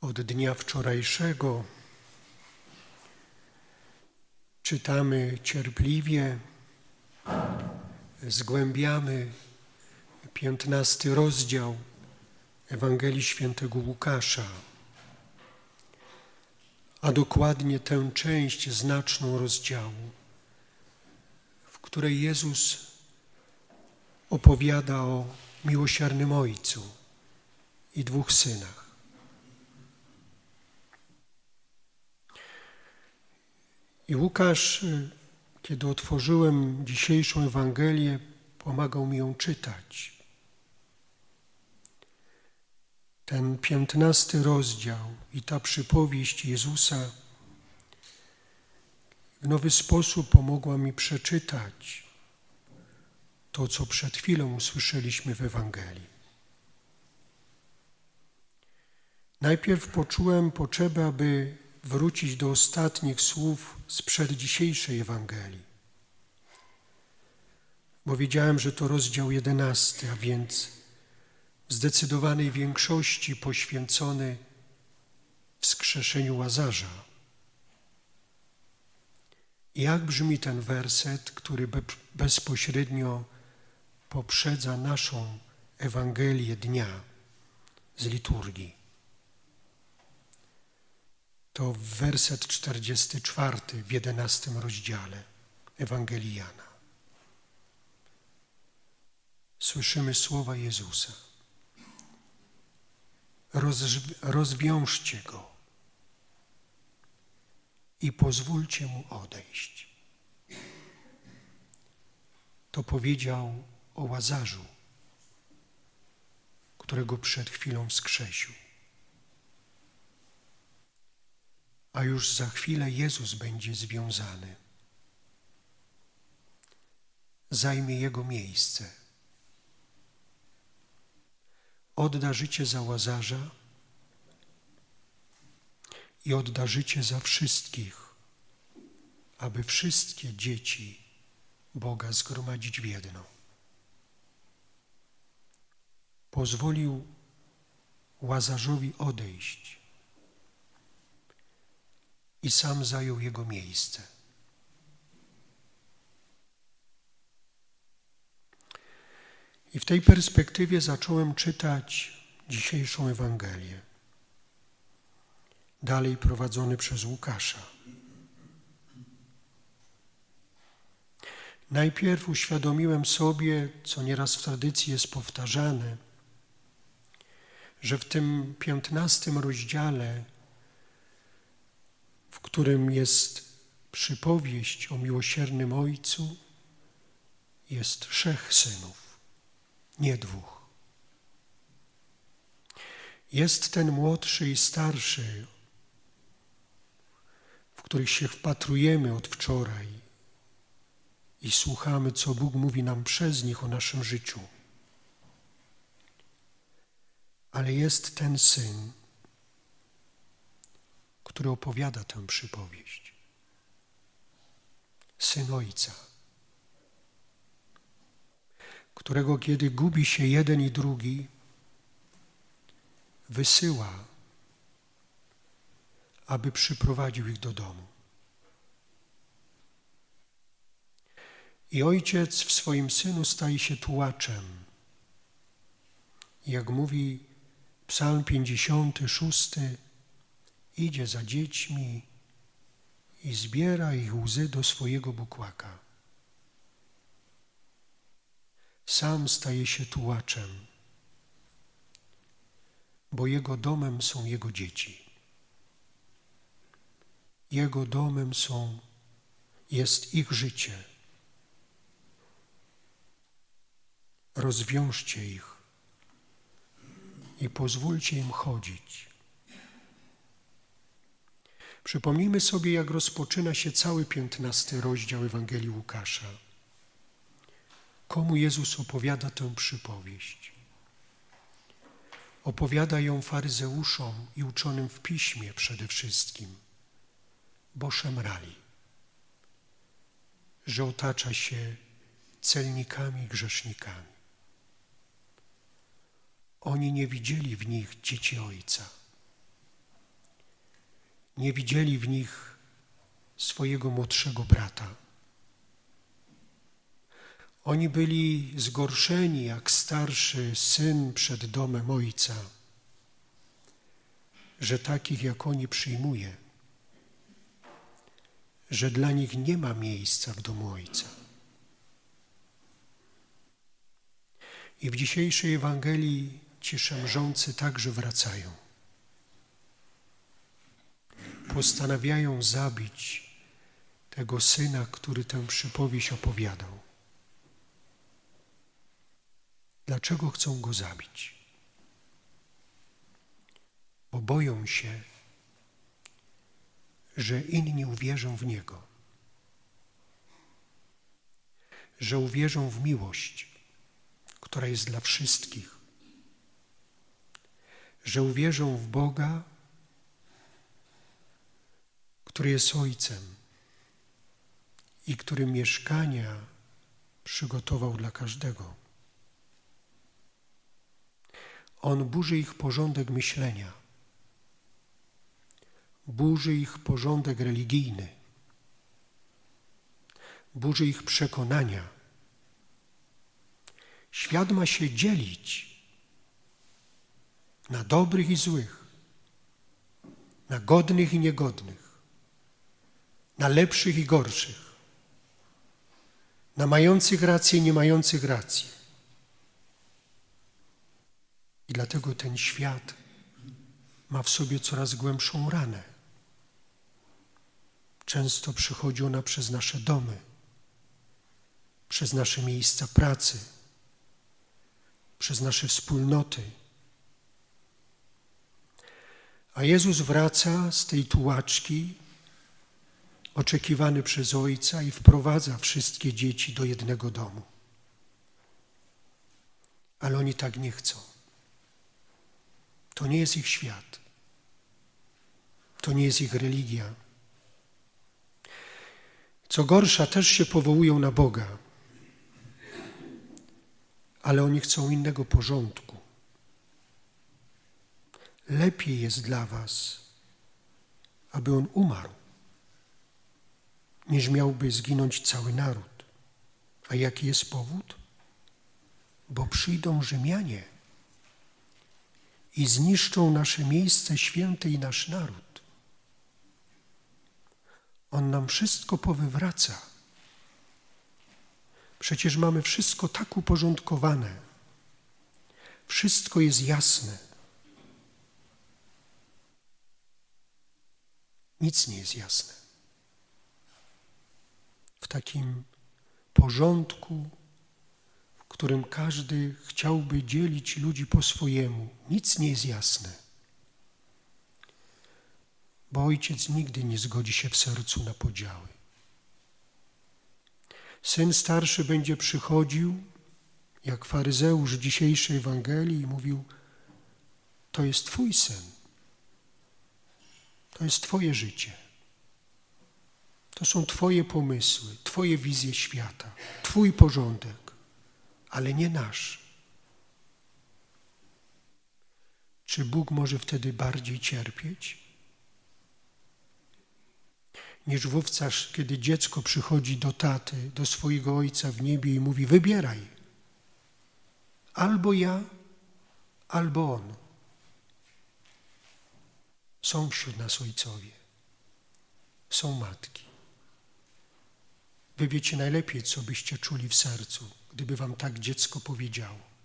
Od dnia wczorajszego czytamy cierpliwie, zgłębiamy piętnasty rozdział Ewangelii Świętego Łukasza, a dokładnie tę część znaczną rozdziału, w której Jezus opowiada o miłosiernym Ojcu i dwóch synach. I Łukasz, y, kiedy otworzyłem dzisiejszą Ewangelię, pomagał mi ją czytać. Ten piętnasty rozdział i ta przypowieść Jezusa w nowy sposób pomogła mi przeczytać to, co przed chwilą usłyszeliśmy w Ewangelii. Najpierw poczułem potrzebę, aby wrócić do ostatnich słów sprzed dzisiejszej Ewangelii. Bo wiedziałem, że to rozdział jedenasty, a więc w zdecydowanej większości poświęcony wskrzeszeniu Łazarza. Jak brzmi ten werset, który bezpośrednio poprzedza naszą Ewangelię dnia z liturgii? To werset 44 w 11 rozdziale Ewangelii Jana. Słyszymy słowa Jezusa. rozwiążcie go i pozwólcie mu odejść. To powiedział o Łazarzu, którego przed chwilą wskrzesił. A już za chwilę Jezus będzie związany. Zajmie Jego miejsce. Odda życie za Łazarza i odda życie za wszystkich, aby wszystkie dzieci Boga zgromadzić w jedno. Pozwolił Łazarzowi odejść i sam zajął jego miejsce. I w tej perspektywie zacząłem czytać dzisiejszą Ewangelię, dalej prowadzony przez Łukasza. Najpierw uświadomiłem sobie, co nieraz w tradycji jest powtarzane, że w tym piętnastym rozdziale w którym jest przypowieść o miłosiernym Ojcu, jest trzech synów, nie dwóch. Jest ten młodszy i starszy, w których się wpatrujemy od wczoraj i słuchamy, co Bóg mówi nam przez nich o naszym życiu. Ale jest ten syn, który opowiada tę przypowieść. Syn Ojca, którego kiedy gubi się jeden i drugi, wysyła, aby przyprowadził ich do domu. I ojciec w swoim synu staje się tułaczem. Jak mówi Psalm 56, idzie za dziećmi i zbiera ich łzy do swojego bukłaka. Sam staje się tułaczem, bo jego domem są jego dzieci. Jego domem są, jest ich życie. Rozwiążcie ich i pozwólcie im chodzić Przypomnijmy sobie, jak rozpoczyna się cały piętnasty rozdział Ewangelii Łukasza. Komu Jezus opowiada tę przypowieść? Opowiada ją faryzeuszom i uczonym w piśmie przede wszystkim, bo szemrali, że otacza się celnikami grzesznikami. Oni nie widzieli w nich dzieci Ojca nie widzieli w nich swojego młodszego brata. Oni byli zgorszeni jak starszy syn przed domem ojca, że takich jak oni przyjmuje, że dla nich nie ma miejsca w domu ojca. I w dzisiejszej Ewangelii ci szemrzący także wracają. Postanawiają zabić tego syna, który tę przypowieść opowiadał. Dlaczego chcą go zabić? Bo boją się, że inni uwierzą w niego, że uwierzą w miłość, która jest dla wszystkich, że uwierzą w Boga, który jest Ojcem i który mieszkania przygotował dla każdego. On burzy ich porządek myślenia, burzy ich porządek religijny, burzy ich przekonania. Świat ma się dzielić na dobrych i złych, na godnych i niegodnych, na lepszych i gorszych, na mających rację i nie mających racji. I dlatego ten świat ma w sobie coraz głębszą ranę. Często przychodzi ona przez nasze domy, przez nasze miejsca pracy, przez nasze wspólnoty. A Jezus wraca z tej tułaczki, oczekiwany przez Ojca, i wprowadza wszystkie dzieci do jednego domu. Ale oni tak nie chcą. To nie jest ich świat. To nie jest ich religia. Co gorsza, też się powołują na Boga, ale oni chcą innego porządku. Lepiej jest dla Was, aby on umarł, niż miałby zginąć cały naród. A jaki jest powód? Bo przyjdą Rzymianie i zniszczą nasze miejsce święte i nasz naród. On nam wszystko powywraca. Przecież mamy wszystko tak uporządkowane. Wszystko jest jasne. Nic nie jest jasne. W takim porządku, w którym każdy chciałby dzielić ludzi po swojemu, nic nie jest jasne. Bo ojciec nigdy nie zgodzi się w sercu na podziały. Syn starszy będzie przychodził, jak faryzeusz dzisiejszej Ewangelii, i mówił: To jest Twój syn. To jest Twoje życie. To są Twoje pomysły, Twoje wizje świata, Twój porządek, ale nie nasz. Czy Bóg może wtedy bardziej cierpieć? Niż wówczas, kiedy dziecko przychodzi do taty, do swojego ojca w niebie i mówi: Wybieraj. Albo ja, albo on. Są wśród nas ojcowie, są matki. Wy wiecie najlepiej, co byście czuli w sercu, gdyby wam tak dziecko powiedziało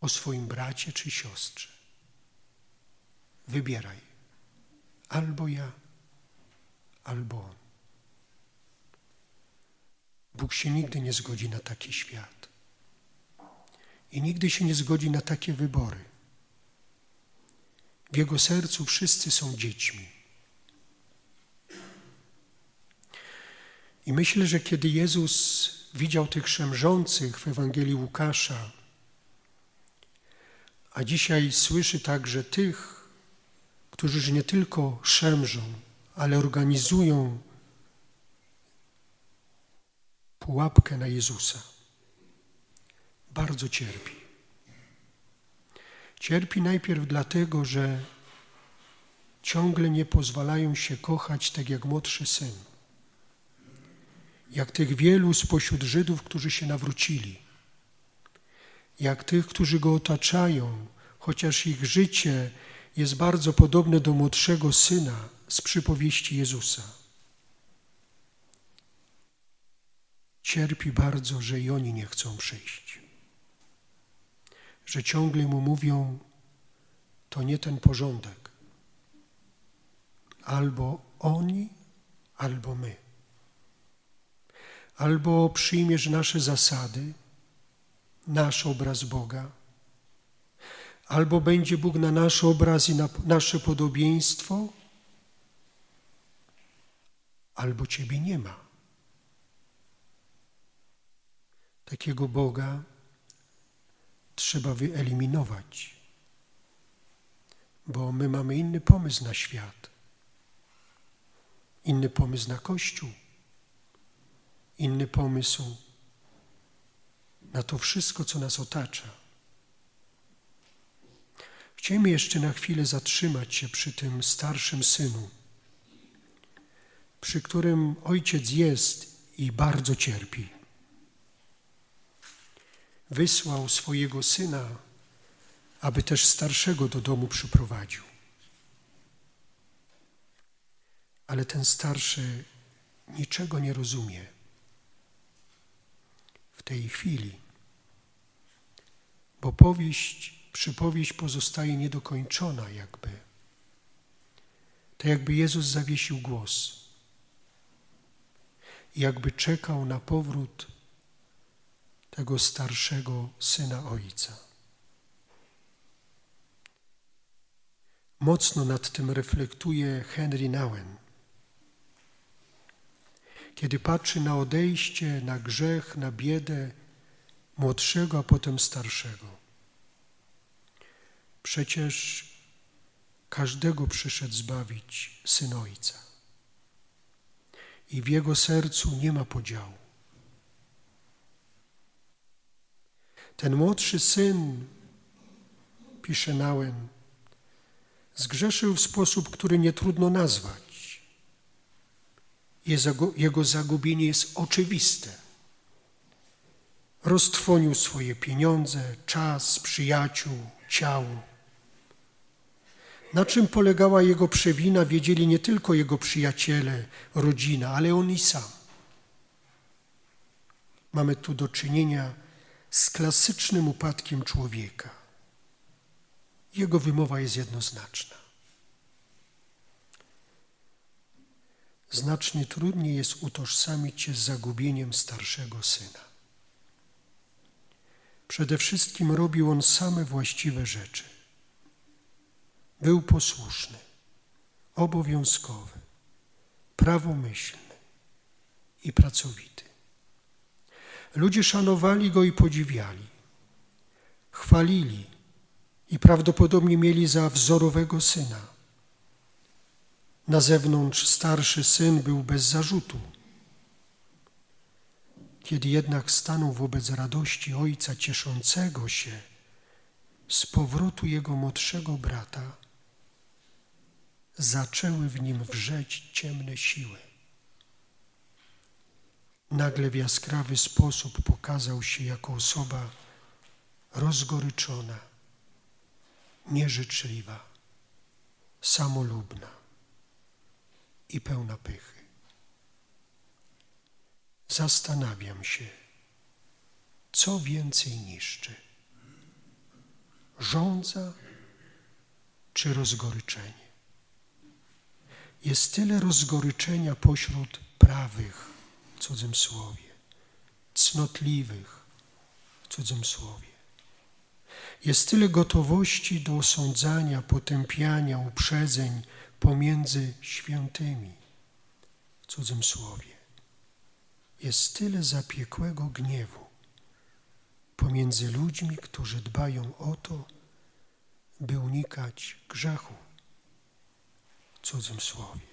o swoim bracie czy siostrze. Wybieraj. Albo ja, albo on. Bóg się nigdy nie zgodzi na taki świat. I nigdy się nie zgodzi na takie wybory. W Jego sercu wszyscy są dziećmi. I myślę, że kiedy Jezus widział tych szemrzących w Ewangelii Łukasza, a dzisiaj słyszy także tych, którzy nie tylko szemrzą, ale organizują pułapkę na Jezusa. Bardzo cierpi. Cierpi najpierw dlatego, że ciągle nie pozwalają się kochać tak jak młodszy syn. Jak tych wielu spośród Żydów, którzy się nawrócili. Jak tych, którzy go otaczają, chociaż ich życie jest bardzo podobne do młodszego syna z przypowieści Jezusa. Cierpi bardzo, że i oni nie chcą przyjść. Że ciągle mu mówią, to nie ten porządek. Albo oni, albo my. Albo przyjmiesz nasze zasady, nasz obraz Boga, albo będzie Bóg na nasz obraz i na nasze podobieństwo, albo Ciebie nie ma. Takiego Boga trzeba wyeliminować, bo my mamy inny pomysł na świat, inny pomysł na Kościół, inny pomysł na to wszystko, co nas otacza. Chcielibyśmy jeszcze na chwilę zatrzymać się przy tym starszym synu, przy którym ojciec jest i bardzo cierpi. Wysłał swojego syna, aby też starszego do domu przyprowadził. Ale ten starszy niczego nie rozumie w tej chwili, bo powieść przypowieść pozostaje niedokończona, jakby. To jakby Jezus zawiesił głos. Jakby czekał na powrót tego starszego syna ojca. Mocno nad tym reflektuje Henry Nouwen. Kiedy patrzy na odejście, na grzech, na biedę młodszego, a potem starszego. Przecież każdego przyszedł zbawić Syn Ojca. I w Jego sercu nie ma podziału. Ten młodszy syn, pisze Nałem, zgrzeszył w sposób, który nie trudno nazwać. Jego zagubienie jest oczywiste. Roztrwonił swoje pieniądze, czas, przyjaciół, ciało. Na czym polegała jego przewina, wiedzieli nie tylko jego przyjaciele, rodzina, ale on i sam. Mamy tu do czynienia z klasycznym upadkiem człowieka. Jego wymowa jest jednoznaczna. Znacznie trudniej jest utożsamić się z zagubieniem starszego syna. Przede wszystkim robił on same właściwe rzeczy był posłuszny, obowiązkowy, prawomyślny i pracowity. Ludzie szanowali go i podziwiali, chwalili i prawdopodobnie mieli za wzorowego syna. Na zewnątrz starszy syn był bez zarzutu. Kiedy jednak stanął wobec radości ojca cieszącego się z powrotu jego młodszego brata, zaczęły w nim wrzeć ciemne siły. Nagle w jaskrawy sposób pokazał się jako osoba rozgoryczona, nieżyczliwa, samolubna i pełna pychy. Zastanawiam się, co więcej niszczy: żądza czy rozgoryczenie? Jest tyle rozgoryczenia pośród prawych, w cudzym słowie, cnotliwych, w cudzym słowie. Jest tyle gotowości do osądzania, potępiania, uprzedzeń pomiędzy świętymi, w cudzym słowie. Jest tyle zapiekłego gniewu pomiędzy ludźmi, którzy dbają o to, by unikać grzechu cudzym słowie.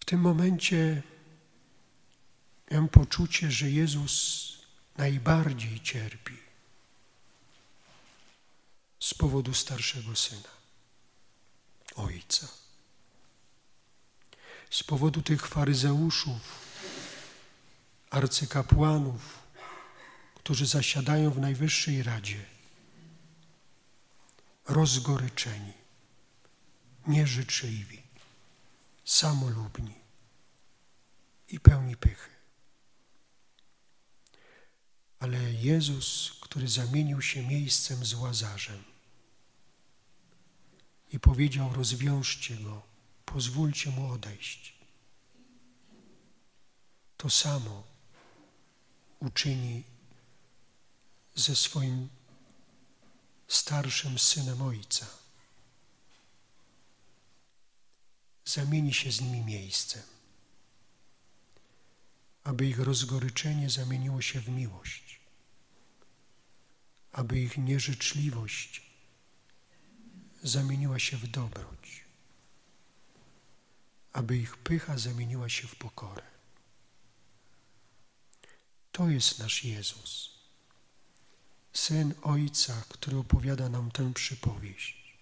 W tym momencie miałem poczucie, że Jezus najbardziej cierpi. Z powodu starszego syna, ojca. Z powodu tych faryzeuszów, arcykapłanów, którzy zasiadają w Najwyższej Radzie, rozgoryczeni, nieżyczliwi, samolubni i pełni pychy. Ale Jezus, który zamienił się miejscem z Łazarzem i powiedział: Rozwiążcie go, pozwólcie mu odejść. To samo uczyni ze swoim starszym synem ojca. Zamieni się z nimi miejscem, aby ich rozgoryczenie zamieniło się w miłość, aby ich nieżyczliwość zamieniła się w dobroć, aby ich pycha zamieniła się w pokorę. To jest nasz Jezus, Syn Ojca, który opowiada nam tę przypowieść.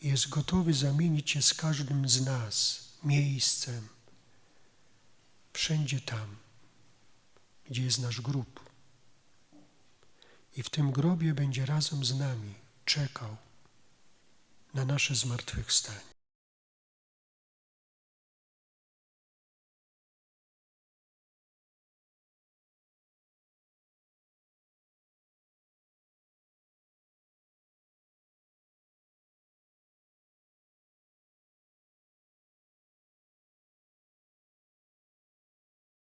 Jest gotowy zamienić się z każdym z nas miejscem, wszędzie tam, gdzie jest nasz grób. I w tym grobie będzie razem z nami czekał na nasze zmartwychwstanie.